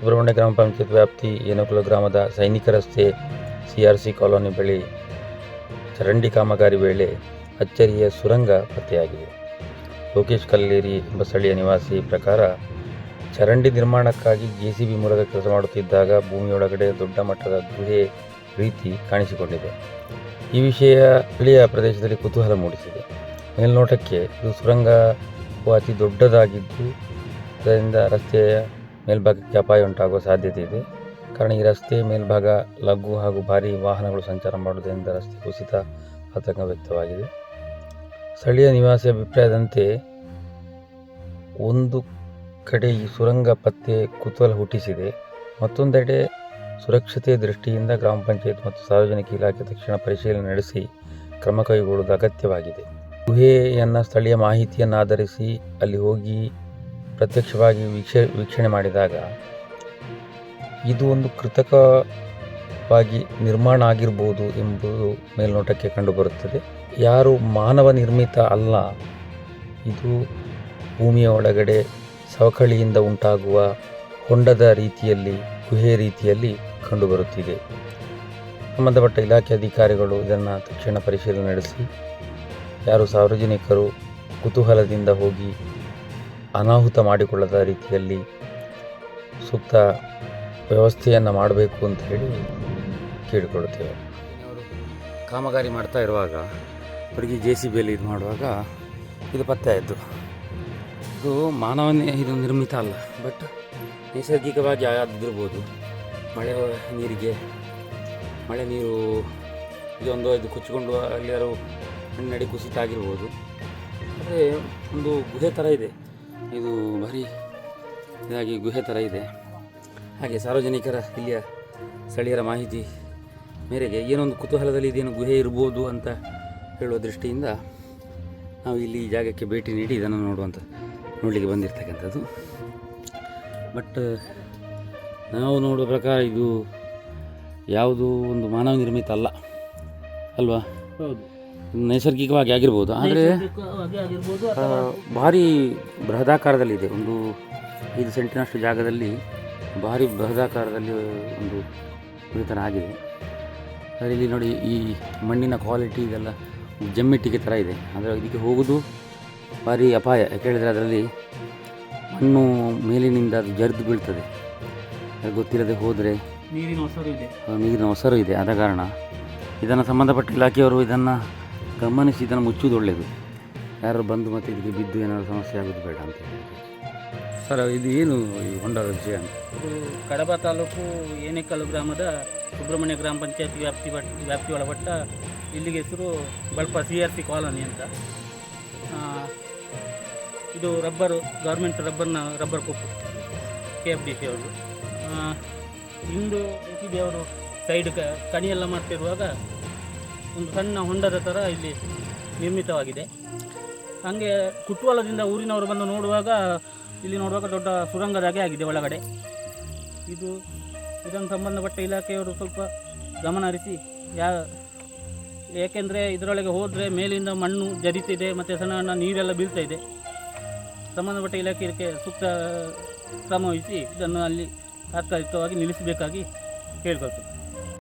ಸುಬ್ರಹ್ಮಣ್ಯ ಗ್ರಾಮ ಪಂಚಾಯತ್ ವ್ಯಾಪ್ತಿ ಏನುಕುಲ ಗ್ರಾಮದ ಸೈನಿಕ ರಸ್ತೆ ಸಿ ಆರ್ ಸಿ ಕಾಲೋನಿ ಬಳಿ ಚರಂಡಿ ಕಾಮಗಾರಿ ವೇಳೆ ಅಚ್ಚರಿಯ ಸುರಂಗ ಪತ್ತೆಯಾಗಿದೆ. ಲೋಕೇಶ್ ಕಲ್ಲೇರಿ ಎಂಬ ಸ್ಥಳೀಯ ನಿವಾಸಿ ಪ್ರಕಾರ ಚರಂಡಿ ನಿರ್ಮಾಣಕ್ಕಾಗಿ ಜೆಸಿಬಿ ಮೂಲಕ ಕೆಲಸ ಮಾಡುತ್ತಿದ್ದಾಗ ಭೂಮಿಯೊಳಗಡೆ ದೊಡ್ಡ ಮಟ್ಟದ ಗುಹೆ ರೀತಿ ಕಾಣಿಸಿಕೊಂಡಿದೆ. ಈ ವಿಷಯ ಸ್ಥಳೀಯ ಪ್ರದೇಶದಲ್ಲಿ ಕುತೂಹಲ ಮೂಡಿಸಿದೆ. ಮೇಲ್ನೋಟಕ್ಕೆ ಇದು ಸುರಂಗವು ಅತಿ ದೊಡ್ಡದಾಗಿದ್ದು ಅದರಿಂದ ರಸ್ತೆಯ ಮೇಲ್ಭಾಗಕ್ಕೆ ಅಪಾಯ ಉಂಟಾಗುವ ಸಾಧ್ಯತೆ ಇದೆ. ಕಾರಣ ಈ ರಸ್ತೆ ಮೇಲ್ಭಾಗ ಲಘು ಹಾಗೂ ಭಾರಿ ವಾಹನಗಳು ಸಂಚಾರ ಮಾಡುವುದರಿಂದ ರಸ್ತೆ ಕುಸಿತ ಆತಂಕ ವ್ಯಕ್ತವಾಗಿದೆ. ಸ್ಥಳೀಯ ನಿವಾಸಿ ಅಭಿಪ್ರಾಯದಂತೆ ಒಂದು ಕಡೆ ಈ ಸುರಂಗ ಪತ್ತೆ ಕುತೂಹಲ ಹುಟ್ಟಿಸಿದೆ. ಮತ್ತೊಂದೆಡೆ ಸುರಕ್ಷತೆಯ ದೃಷ್ಟಿಯಿಂದ ಗ್ರಾಮ ಪಂಚಾಯತ್ ಮತ್ತು ಸಾರ್ವಜನಿಕ ಇಲಾಖೆ ತಕ್ಷಣ ಪರಿಶೀಲನೆ ನಡೆಸಿ ಕ್ರಮ ಕೈಗೊಳ್ಳುವುದು ಅಗತ್ಯವಾಗಿದೆ. ಗುಹೆಯನ್ನು ಸ್ಥಳೀಯ ಮಾಹಿತಿಯನ್ನು ಆಧರಿಸಿ ಅಲ್ಲಿ ಹೋಗಿ ಪ್ರತ್ಯಕ್ಷವಾಗಿ ವೀಕ್ಷ, ವೀಕ್ಷಣೆ ಮಾಡಿದಾಗ ಇದು ಒಂದು ಕೃತಕವಾಗಿ ನಿರ್ಮಾಣ ಆಗಿರ್ಬೋದು ಎಂಬುದು ಮೇಲ್ನೋಟಕ್ಕೆ ಕಂಡುಬರುತ್ತದೆ ಯಾರು ಮಾನವ ನಿರ್ಮಿತ ಅಲ್ಲ, ಇದು ಭೂಮಿಯ ಒಳಗಡೆ ಸವಕಳಿಯಿಂದ ಉಂಟಾಗುವ ಹೊಂಡದ ರೀತಿಯಲ್ಲಿ, ಗುಹೆ ರೀತಿಯಲ್ಲಿ ಕಂಡುಬರುತ್ತಿದೆ ಸಂಬಂಧಪಟ್ಟ ಇಲಾಖೆ ಅಧಿಕಾರಿಗಳು ಇದನ್ನು ತಕ್ಷಣ ಪರಿಶೀಲನೆ ನಡೆಸಿ, ಯಾರು ಸಾರ್ವಜನಿಕರು ಕುತೂಹಲದಿಂದ ಹೋಗಿ ಅನಾಹುತ ಮಾಡಿಕೊಳ್ಳದ ರೀತಿಯಲ್ಲಿ ಸೂಕ್ತ ವ್ಯವಸ್ಥೆಯನ್ನು ಮಾಡಬೇಕು ಅಂತ ಹೇಳಿ ಕೇಳಿಕೊಳ್ಳುತ್ತೇವೆ. ಕಾಮಗಾರಿ ಮಾಡ್ತಾ ಇರುವಾಗ, ಅವರಿಗೆ ಜೆ ಸಿ ಬಿಯಲ್ಲಿ ಇದು ಮಾಡುವಾಗ ಇದು ಪತ್ತೆ ಆಯಿತು. ಇದು ಮಾನವನೇ ಇದು ನಿರ್ಮಿತ ಅಲ್ಲ ಬಟ್ ನೈಸರ್ಗಿಕವಾಗಿ ಆದಿರ್ಬೋದು ಮಳೆ ನೀರಿಗೆ, ಮಳೆ ನೀರು ಇದೊಂದು ಇದು ಕೊಚ್ಚಿಕೊಂಡು ಅಲ್ಲಿ ಯಾರು ಹಣ್ಣಡಿ ಕುಸಿತ ಆಗಿರ್ಬೋದು. ಆದರೆ ಒಂದು ಗುಹೆ ಥರ ಇದೆ. ಇದು ಭಾರಿ ಇದಾಗಿ ಗುಹೆ ಥರ ಇದೆ. ಹಾಗೆ ಸಾರ್ವಜನಿಕರ ಇಲ್ಲಿಯ ಸ್ಥಳೀಯರ ಮಾಹಿತಿ ಮೇರೆಗೆ ಏನೊಂದು ಕುತೂಹಲದಲ್ಲಿ ಇದೇನು ಗುಹೆ ಇರ್ಬೋದು ಅಂತ ಹೇಳುವ ದೃಷ್ಟಿಯಿಂದ ನಾವು ಇಲ್ಲಿ ಜಾಗಕ್ಕೆ ಭೇಟಿ ನೀಡಿ ಇದನ್ನು ನೋಡುವಂಥ ನೋಡಲಿಕ್ಕೆ ಬಂದಿರತಕ್ಕಂಥದ್ದು. ಬಟ್ ನಾವು ನೋಡುವ ಪ್ರಕಾರ ಇದು ಯಾವುದೂ ಒಂದು ಮಾನವ ನಿರ್ಮಿತ ಅಲ್ಲ. ಅಲ್ವಾ? ಹೌದು. ನೈಸರ್ಗಿಕವಾಗಿ ಆಗಿರ್ಬೋದು. ಆದರೆ ನೈಸರ್ಗಿಕವಾಗಿ ಆಗಿರ್ಬೋದು ಆ, ಅಥವಾ ಭಾರಿ ಬೃಹದಾಕಾರದಲ್ಲಿದೆ ಒಂದು ಐದು ಸೆಂಟಿನಷ್ಟು ಜಾಗದಲ್ಲಿ ಭಾರಿ ಬೃಹದಾಕಾರದಲ್ಲಿ ಒಂದು ಕುರಿತನ ಥರ ಆಗಿದೆ. ಆದರೆ ಇಲ್ಲಿ ನೋಡಿ ಈ ಮಣ್ಣಿನ ಕ್ವಾಲಿಟಿ ಇದೆಲ್ಲ ಜಮ್ಮಿಟ್ಟಿಗೆ ಥರ ಇದೆ. ಆದರೆ ಇದಕ್ಕೆ ಹೋಗೋದು ಭಾರಿ ಅಪಾಯ. ಯಾಕೆ ಹೇಳಿದರೆ ಅದರಲ್ಲಿ ಮಣ್ಣು ಮೇಲಿನಿಂದ ಅದು ಜರಿದು ಬೀಳ್ತದೆ. ಅದು ಗೊತ್ತಿಲ್ಲದೆ ಹೋದರೆ ನೀರಿನ ಹೊಸರು ಇದೆ. ನೀರಿನ ಹೊಸರು ಇದೆ ಆದ ಕಾರಣ. ಇದನ್ನು ಸಂಬಂಧಪಟ್ಟ ಇಲಾಖೆಯವರು ಇದನ್ನು ಗಮನಿಸಿ ಇದನ್ನು ಮುಚ್ಚುವುದು ಒಳ್ಳೆಯದು ಯಾರು ಬಂದು ಮತ್ತೆ ಇದಕ್ಕೆ ಬಿದ್ದು ಏನಾದರೂ ಸಮಸ್ಯೆ ಆಗೋದು ಬೇಡ ಅಂತ ಹೇಳಿ ಸರ್ ಇದು ಏನು ಈ ಹೊಂಡದ ವಿಷಯ ಅಂತ? ಇದು ಕಡಬ ತಾಲೂಕು ಏನೆಕಲ್ಲು ಗ್ರಾಮದ ಸುಬ್ರಹ್ಮಣ್ಯ ಗ್ರಾಮ ಪಂಚಾಯತ್ ವ್ಯಾಪ್ತಿ ಬಟ್ ವ್ಯಾಪ್ತಿ ಒಳಪಟ್ಟ ಇಲ್ಲಿಗೆ ಹೆಸರು Balpa C R C colony ಅಂತ. ಆ, ಇದು ರಬ್ಬರು ಗೌರ್ಮೆಂಟ್ ರಬ್ಬರ್ನ ರಬ್ಬರ್ ಕೊಪ್ಪು ಕೆ ಎಫ್ ಡಿ ಸಿ ಅವರು ಇಂದು ಅವರು ಸೈಡ್ ಕ ಕಣಿಯೆಲ್ಲ ಮಾಡ್ತಿರುವಾಗ ಒಂದು ಸಣ್ಣ ಹೊಂಡದ ಥರ ಇಲ್ಲಿ ನಿರ್ಮಿತವಾಗಿದೆ. ಹಾಗೆ ಕುಟ್ವಾಳದಿಂದ ಊರಿನವರು ಬಂದು ನೋಡುವಾಗ, ಇಲ್ಲಿ ನೋಡುವಾಗ ದೊಡ್ಡ ಸುರಂಗದಾಗೆ ಆಗಿದೆ ಒಳಗಡೆ. ಇದು ಇದನ್ನು ಸಂಬಂಧಪಟ್ಟ ಇಲಾಖೆಯವರು ಸ್ವಲ್ಪ ಗಮನ ಹರಿಸಿ, ಯಾ ಏಕೆಂದರೆ ಇದರೊಳಗೆ ಹೋದರೆ ಮೇಲಿಂದ ಮಣ್ಣು ಜರಿತಿದೆ, ಮತ್ತು ಸಣ್ಣ ಸಣ್ಣ ನೀರೆಲ್ಲ ಬೀಳ್ತಾ ಇದೆ. ಸಂಬಂಧಪಟ್ಟ ಇಲಾಖೆ ಇದಕ್ಕೆ ಸೂಕ್ತ ಕ್ರಮ ವಹಿಸಿ ಇದನ್ನು ಅಲ್ಲಿ ತಾತ್ಕಾಲಿಕವಾಗಿ ನಿಲ್ಲಿಸಬೇಕಾಗಿ ಕೇಳ್ಕೊಳ್ತೀನಿ.